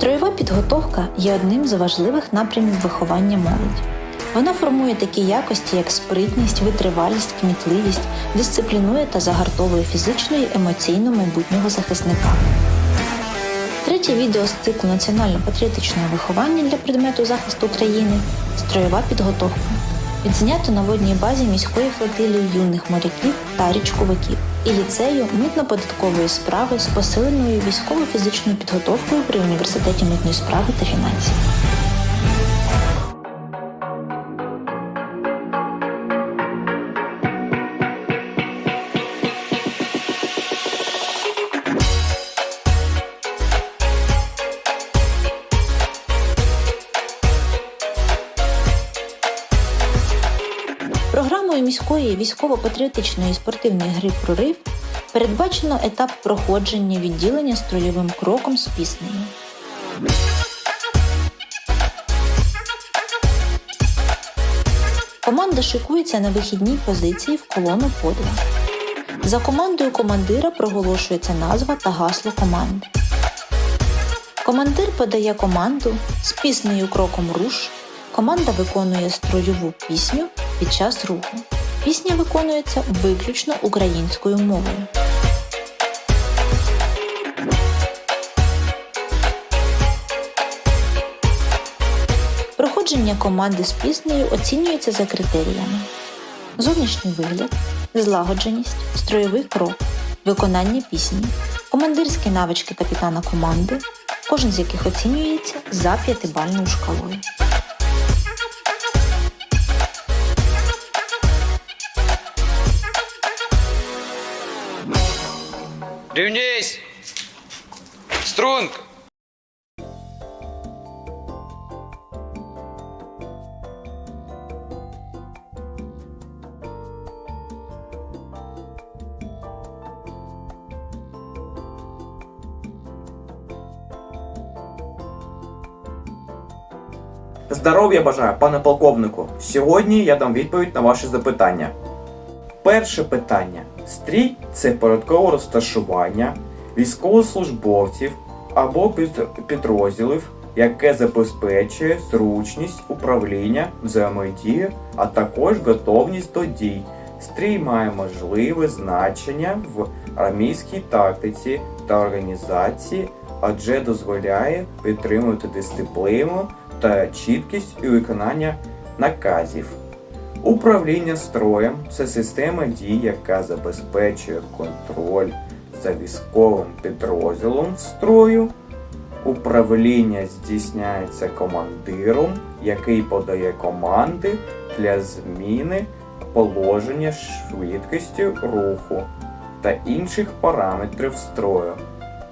Строєва підготовка є одним з важливих напрямів виховання молоді. Вона формує такі якості, як спритність, витривалість, кмітливість, дисциплінує та загартовує фізично і емоційно майбутнього захисника. Третє відео з циклу національно-патріотичного виховання для предмету захисту країни строєва підготовка. Відзнято на водній базі міської флотилії юних моряків та річковиків і ліцею митно-податкової справи з посиленою військово-фізичною підготовкою при університеті митної справи та фінансів. Програмою міської військово-патріотичної спортивної гри Прорив передбачено етап проходження відділення строєвим кроком з піснею. Команда шикується на вихідній позиції в колону по два. За командою командира проголошується назва та гасло команди. Командир подає команду з піснею кроком руш. Команда виконує строєву пісню під час руху. Пісня виконується виключно українською мовою. Проходження команди з піснею оцінюється за критеріями: зовнішній вигляд, злагодженість, строєвий крок, виконання пісні, командирські навички капітана команди, кожен з яких оцінюється за п'ятибальною шкалою. Рівність! Струнг! Здоров'я бажаю, пане полковнику. Сьогодні я дам відповідь на ваші запитання. Перше питання. Стрій це порядкове розташування військовослужбовців або підрозділів, яке забезпечує зручність управління, взаємодію, а також готовність до дій. Стрій має можливе значення в армійській тактиці та організації, адже дозволяє підтримувати дисципліну та чіткість у виконання наказів. Управління строєм це система дій, яка забезпечує контроль за військовим підрозділом строю. Управління здійсняється командиром, який подає команди для зміни положення швидкості руху та інших параметрів строю.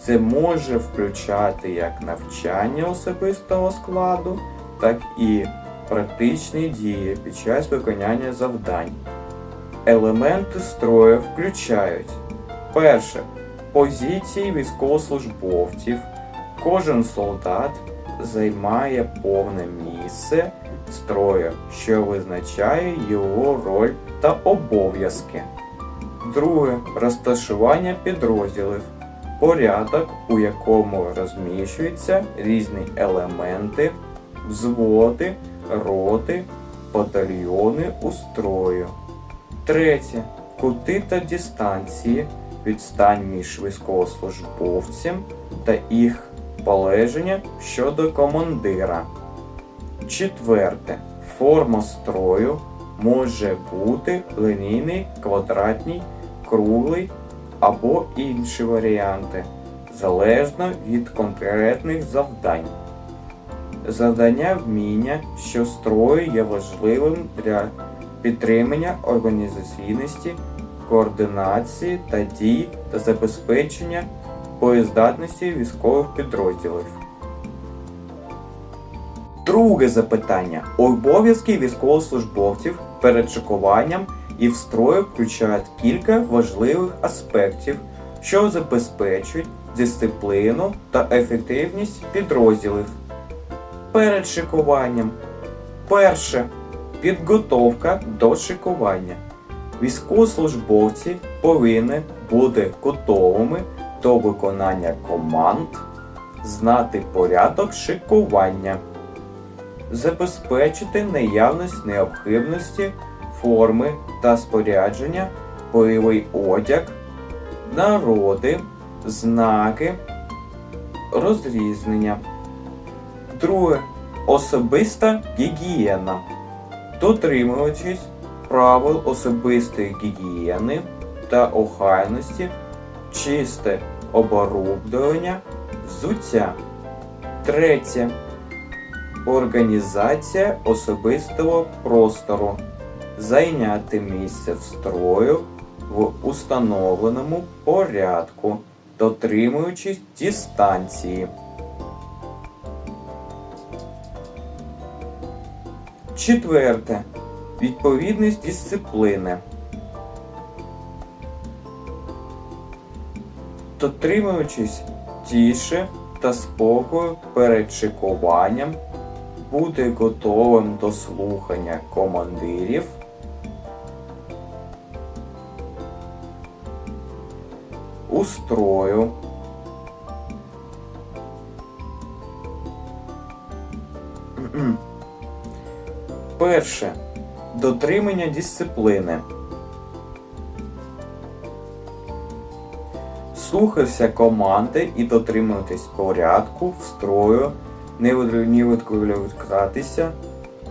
Це може включати як навчання особистого складу, так і практичні дії під час виконання завдань. Елементи строю включають перше позиції військовослужбовців. Кожен солдат займає повне місце строю, що визначає його роль та обов'язки. Друге розташування підрозділів. Порядок, у якому розміщуються різні елементи, взводи, роти, батальйони у строю. Третє. Кути та дистанції, відстань між військовослужбовцем та їх полеження щодо командира. Четверте. Форма строю може бути лінійний, квадратний, круглий або інші варіанти, залежно від конкретних завдань. Завдання вміння, що строю є важливим для підтримання організаційності, координації та дій та забезпечення боєздатності військових підрозділів. Друге запитання. Обов'язки військовослужбовців перед шикуванням і в строю включають кілька важливих аспектів, що забезпечують дисципліну та ефективність підрозділів. Перед шикуванням. Перше. Підготовка до шикування. Військовослужбовці повинні бути готовими до виконання команд, знати порядок шикування, забезпечити наявність необхідності форми та спорядження, бойовий одяг, народи, знаки, розрізнення. Друге. Особиста гігієна. Дотримуючись правил особистої гігієни та охайності, чисте оборудовання, взуття. Третє. Організація особистого простору. Зайняти місце в строю в установленому порядку, дотримуючись дистанції. Четверте. Відповідність дисципліни. Дотримуючись тіше та спокою перед шикуванням, бути готовим до слухання командирів. Устрою. М-м. Перше. Дотримання дисципліни. Слухайся команди і дотримуватись порядку в строю, не від-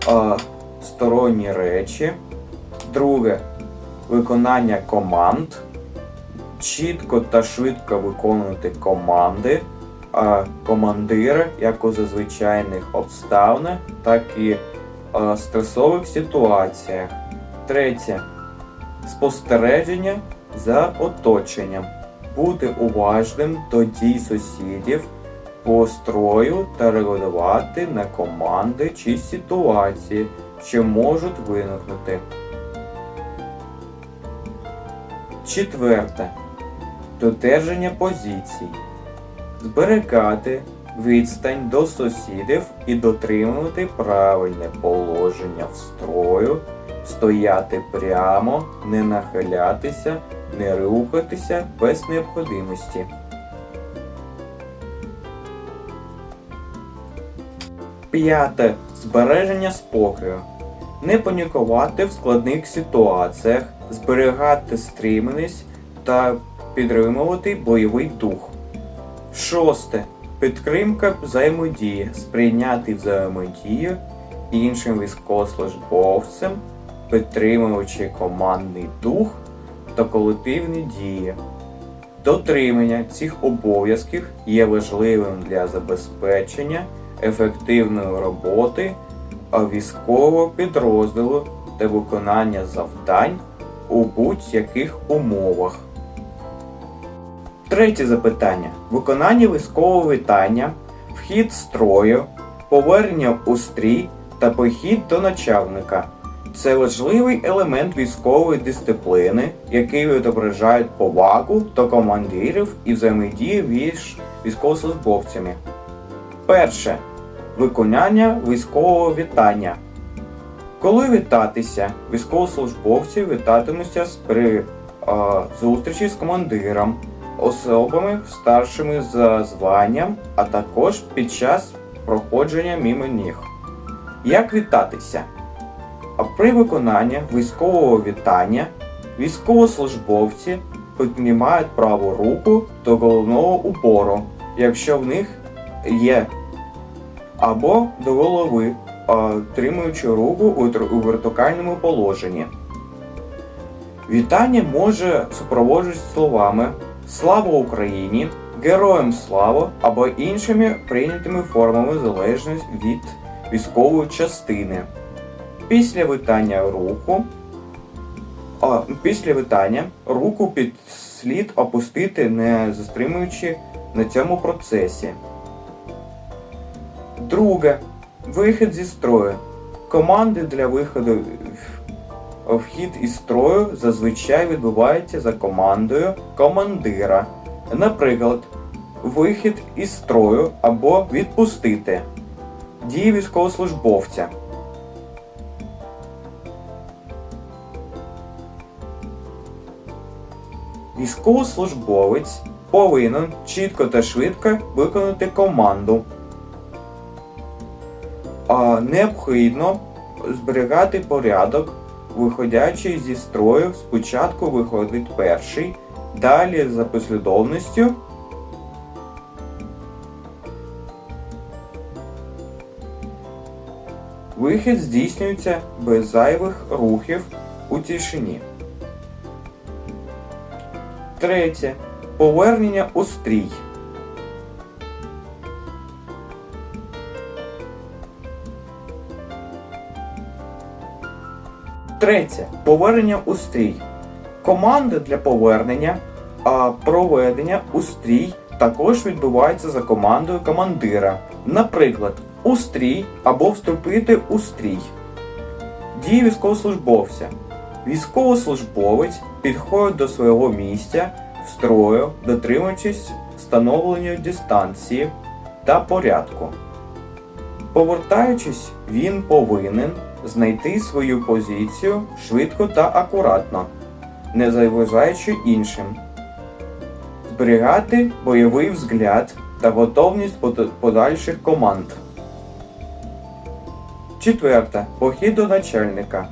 а сторонні речі. Друге. Виконання команд. Чітко та швидко виконувати команди. А командира як у зазвичайних обставинах, так і стресових ситуаціях. Третє. Спостереження за оточенням. Бути уважним до дій сусідів по строю та реагувати на команди чи ситуації, що можуть виникнути. Четверте. Додержання позицій. Зберегати відстань до сусідів і дотримувати правильне положення в строю, стояти прямо, не нахилятися, не рухатися без необхідності. П'яте. Збереження спокою. Не панікувати в складних ситуаціях, зберігати стриманість та підтримувати бойовий дух. Шосте. Підтримка взаємодії, сприйняти взаємодію іншим військовослужбовцям, підтримуючи командний дух та колективні дії. Дотримання цих обов'язків є важливим для забезпечення ефективної роботи військового підрозділу та виконання завдань у будь-яких умовах. Третє запитання. Виконання військового вітання, вхід строю, повернення у стрій та похід до начальника. Це важливий елемент військової дисципліни, який відображає повагу до командирів і взаємодію між військовослужбовцями. Перше. Виконання військового вітання. Коли вітатися, військовослужбовці вітатимуться при а, зустрічі з командиром, особами старшими за званням, а також під час проходження мимо них. Як вітатися? А при виконанні військового вітання військовослужбовці піднімають праву руку до головного убору, якщо в них є, або до голови, тримаючи руку у вертикальному положенні. Вітання може супроводжуватися словами Слава Україні! Героям слава або іншими прийнятими формами залежно від військової частини. Після витання руху а, після витання руку під слід опустити, не застримуючи на цьому процесі. Друге. Вихід зі строю. Команди для виходу вхід із строю зазвичай відбувається за командою командира. Наприклад, вихід із строю або відпустити. Дії військовослужбовця. Військовослужбовець повинен чітко та швидко виконати команду. А необхідно зберігати порядок, виходячи зі строю, спочатку виходить перший, далі за послідовністю. Вихід здійснюється без зайвих рухів у тишині. Третє. Повернення у стрій. Третє. Повернення у стрій. Команда для повернення, а проведення у також відбувається за командою командира. Наприклад, у стрій або вступити у стрій. Дії військовослужбовця. Військовослужбовець підходить до свого місця в строю, дотримуючись встановленої дистанції та порядку. Повертаючись, він повинен знайти свою позицію швидко та акуратно, не заважаючи іншим. Зберігати бойовий взгляд та готовність подальших команд. Четверте. Похід до начальника.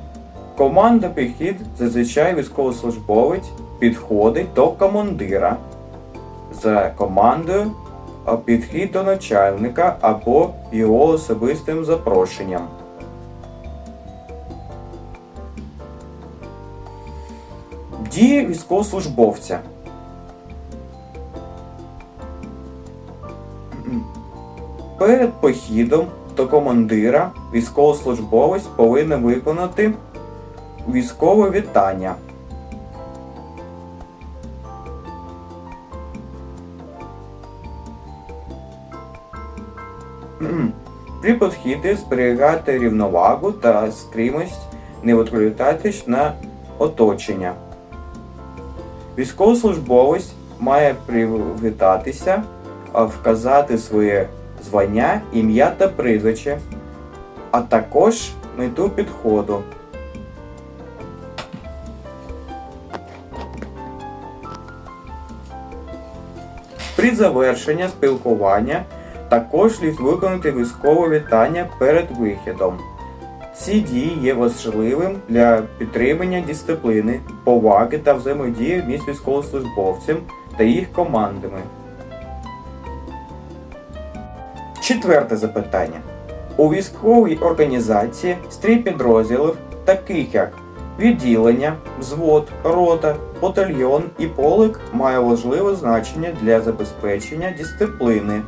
Команда похід зазвичай військовослужбовець підходить до командира за командою підхід до начальника або його особистим запрошенням. Дії військовослужбовця. Перед похідом до командира військовослужбовець повинен виконати військове вітання. При підхіді зберігати рівновагу та стримість, не відволікатись на оточення. Військовослужбовець має привітатися, вказати своє звання, ім'я та прізвище, а також мету підходу. При завершенні спілкування також слід виконати військове вітання перед вихідом. Ці дії є важливим для підтримання дисципліни, поваги та взаємодії між військовослужбовцем та їх командами. Четверте запитання. У військовій організації стрій підрозділів, таких як відділення, взвод, рота, батальйон і полк, має важливе значення для забезпечення дисципліни,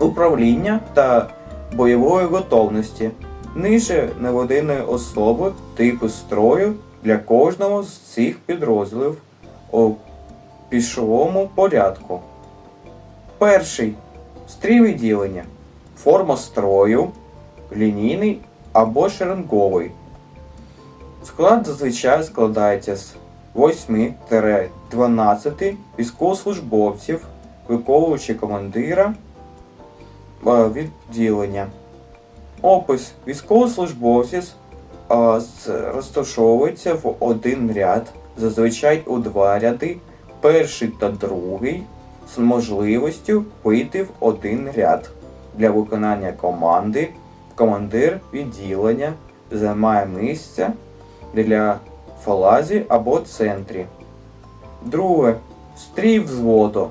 управління та бойової готовності. Ниже наведеної особи типу строю для кожного з цих підрозділів у пішовому порядку. Перший стрій відділення. Форма строю, лінійний або шеренговий. Склад зазвичай складається з 8-12 військовослужбовців, виконуючи командира е, відділення. Опис військовослужбовців розташовується в один ряд, зазвичай у два ряди, перший та другий, з можливістю вийти в один ряд. Для виконання команди командир відділення займає місце для фалазі або центрі. Друге. Стрій взводу.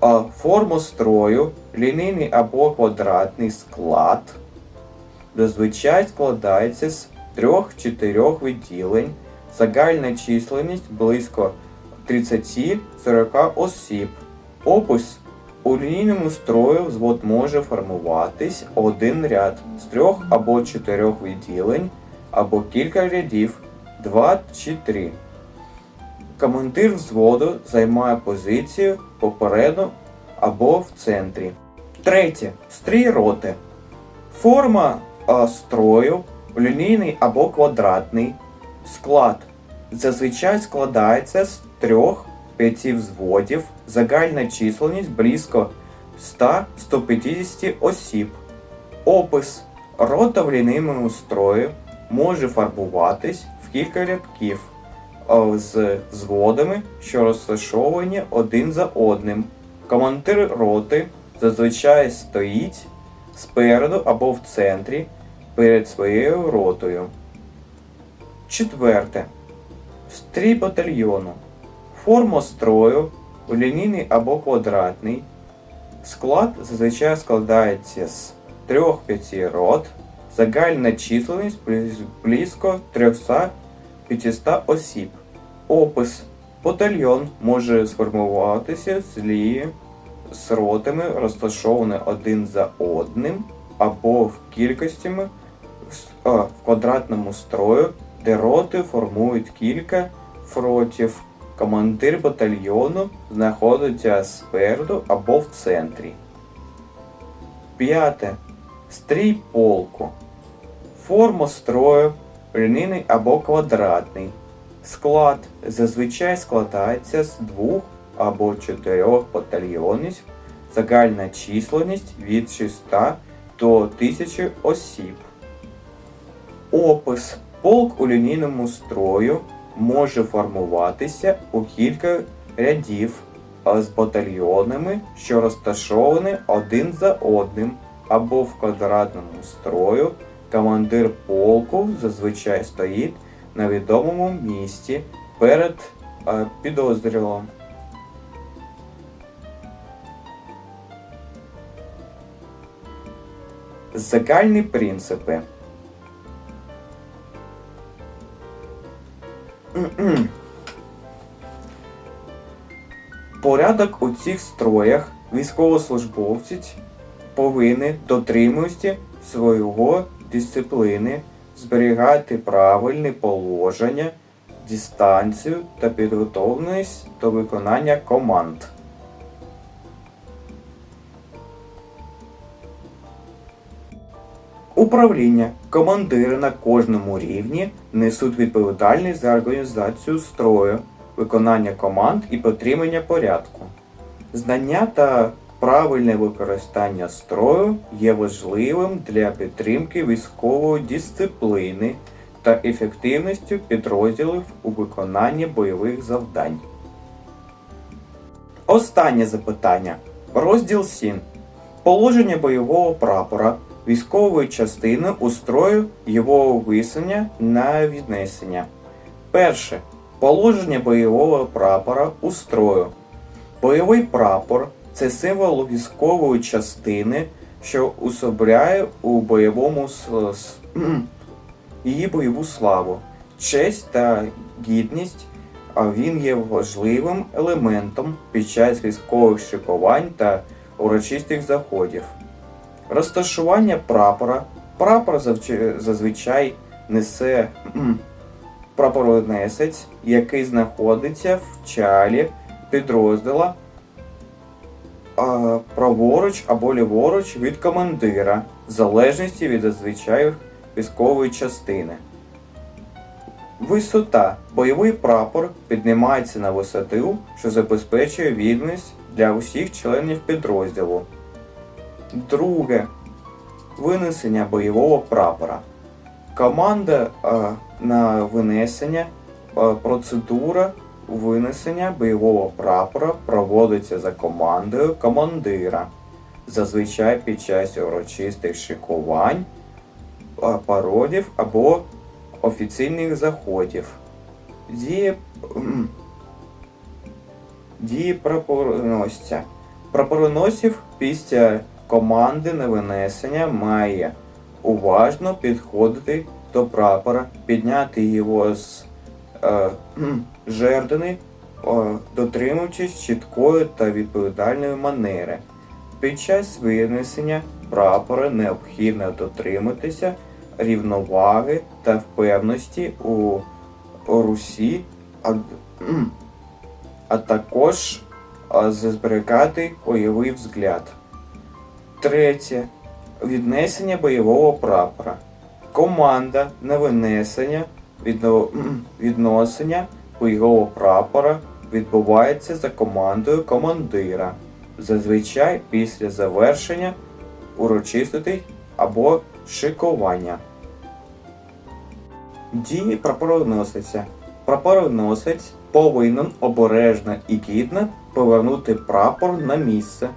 А форма строю, лінійний або квадратний склад зазвичай складається з 3-4 відділень, загальна численність близько 30-40 осіб. Опис у лінійному строю взвод може формуватись один ряд з трьох або чотирьох відділень, або кілька рядів, два чи три. Командир взводу займає позицію попереду або в центрі. Третє. Стрій роти. Форма строю лінійний або квадратний. Склад зазвичай складається з трьох п'яти взводів, загальна численність близько 100-150 осіб. Опис рота в лінійному строю може фарбуватись в кілька рядків з взводами, що розташовані один за одним. Командир роти зазвичай стоїть спереду або в центрі перед своєю ротою. Четверте. Стрій батальйону. Форма строю лінійний або квадратний. Склад зазвичай складається з 3-5 рот. Загальна численність близько 300-500 осіб. Опис. Батальйон може сформуватися з лії з ротами, розташовані один за одним, або в кількостями в квадратному строю, де роти формують кілька фротів. Командир батальйону знаходиться спереду або в центрі. П'яте. Стрій полку. Форма строю лінійний або квадратний. Склад зазвичай складається з двох або чотирьох батальйонів. Загальна численність від 600 до 1000 осіб. Опис. Полк у лінійному строю може формуватися у кілька рядів з батальйонами, що розташовані один за одним, або в квадратному строю. Командир полку зазвичай стоїть на відомому місці перед е, підозрюваним. Загальні принципи. Порядок у цих строях військовослужбовці повинні дотримуватися свого дисципліни, зберігати правильне положення, дистанцію та підготовленість до виконання команд. Управління командири на кожному рівні несуть відповідальність за організацію строю, виконання команд і підтримання порядку. Знання та правильне використання строю є важливим для підтримки військової дисципліни та ефективності підрозділів у виконанні бойових завдань. Останнє запитання. Розділ 7. Положення бойового прапора військової частини у строю його висення на віднесення. Перше. Положення бойового прапора у строю. Бойовий прапор це символ військової частини, що усобряє у бойовому її бойову славу, честь та гідність. А він є важливим елементом під час військових шикувань та урочистих заходів. Розташування прапора. Прапор зазвичай несе прапоронесець, який знаходиться в чалі підрозділа праворуч або ліворуч від командира, в залежності від зазвичай військової частини. Висота. Бойовий прапор піднімається на висоту, що забезпечує відмість для усіх членів підрозділу. Друге. Винесення бойового прапора. Команда а, на винесення а, процедура винесення бойового прапора проводиться за командою командира. Зазвичай під час урочистих шикувань, а, пародів або офіційних заходів. Діє, м, дії прапороносця. Прапороносів після команди на винесення має уважно підходити до прапора, підняти його з е, жердини, е, дотримуючись чіткої та відповідальної манери. Під час винесення прапора необхідно дотриматися рівноваги та впевності у русі, а, а також а, зберігати бойовий взгляд. Третє. Віднесення бойового прапора. Команда на винесення відно- відносення бойового прапора відбувається за командою командира, зазвичай після завершення урочистостей або шикування. Дії прапороносиця. прапороносець повинен обережно і гідно повернути прапор на місце,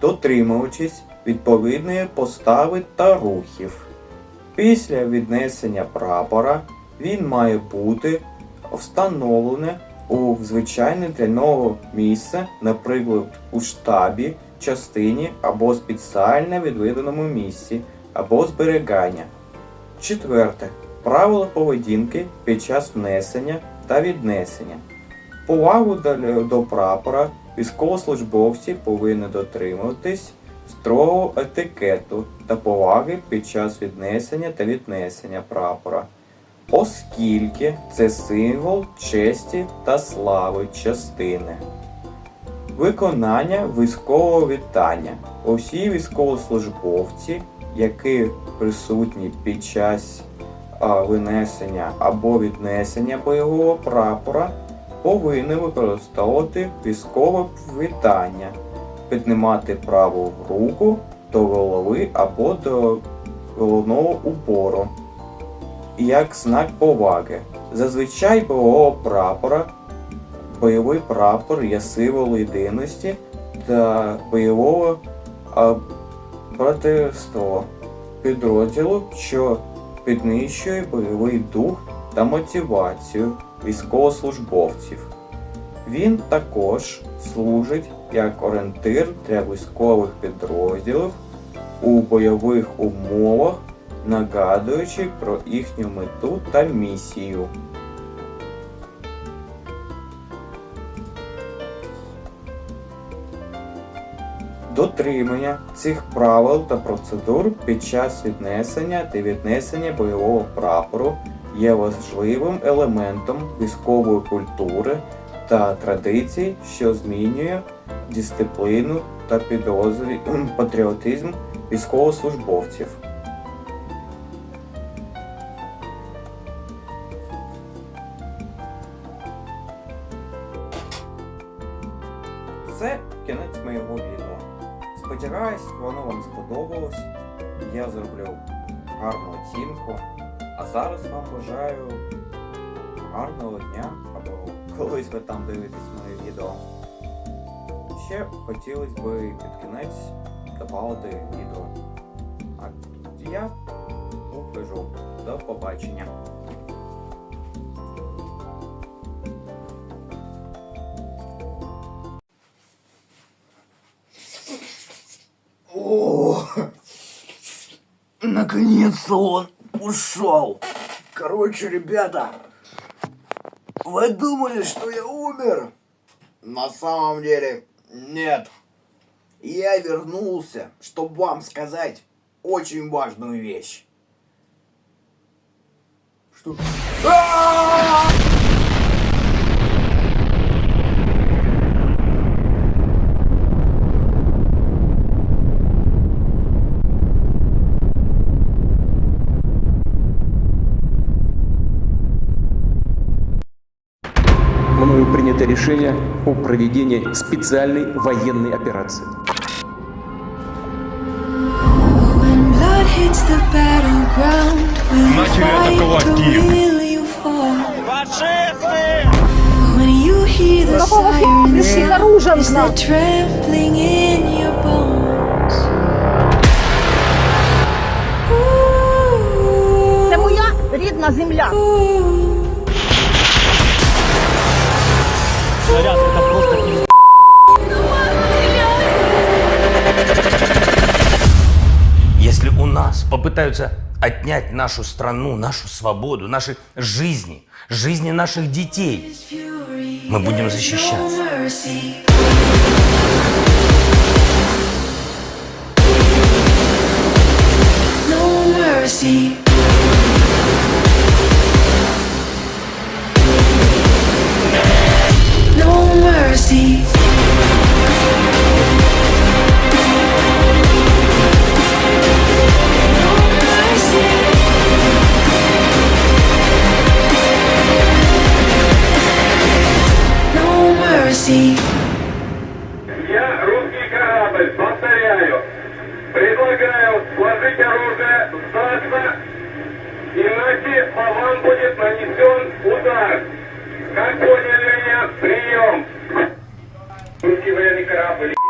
дотримуючись відповідної постави та рухів. Після віднесення прапора він має бути встановлене у звичайне для нього місце, наприклад, у штабі, частині або спеціально відведеному місці, або зберігання. Четверте. Правила поведінки під час внесення та віднесення. Повагу до прапора військовослужбовці повинні дотримуватись строгого етикету та поваги під час віднесення та віднесення прапора, оскільки це символ честі та слави частини. Виконання військового вітання. Усі військовослужбовці, які присутні під час винесення або віднесення бойового прапора, повинні використовувати військове вітання, піднімати праву руку до голови або до головного убору як знак поваги. Зазвичай бойового прапора бойовий прапор є символ єдиності та бойового братерства підрозділу, що піднищує бойовий дух та мотивацію військовослужбовців. Він також служить як орієнтир для військових підрозділів у бойових умовах, нагадуючи про їхню мету та місію. Дотримання цих правил та процедур під час віднесення та віднесення бойового прапору є важливим елементом військової культури та традицій, що змінює дисципліну та підозрі патріотизм військовослужбовців. хотілося б під кінець додати відео. А я кажу до побачення. О, наконец-то он ушел. Короче, ребята, вы думали, что я умер? На самом деле, нет. Я вернулся, чтобы вам сказать очень важную вещь. Что? Мною принято решение о проведении специальной военной операции. Trembling in your bones? Це моя рідна земля. Ooh. нас попытаются отнять нашу страну, нашу свободу, наши жизни, жизни наших детей, мы будем защищаться. No mercy. sea. Я русский корабль, повторяю. Предлагаю сложить оружие в сдаться, иначе по вам будет нанесен удар. Как поняли меня? Прием. Русский военный корабль.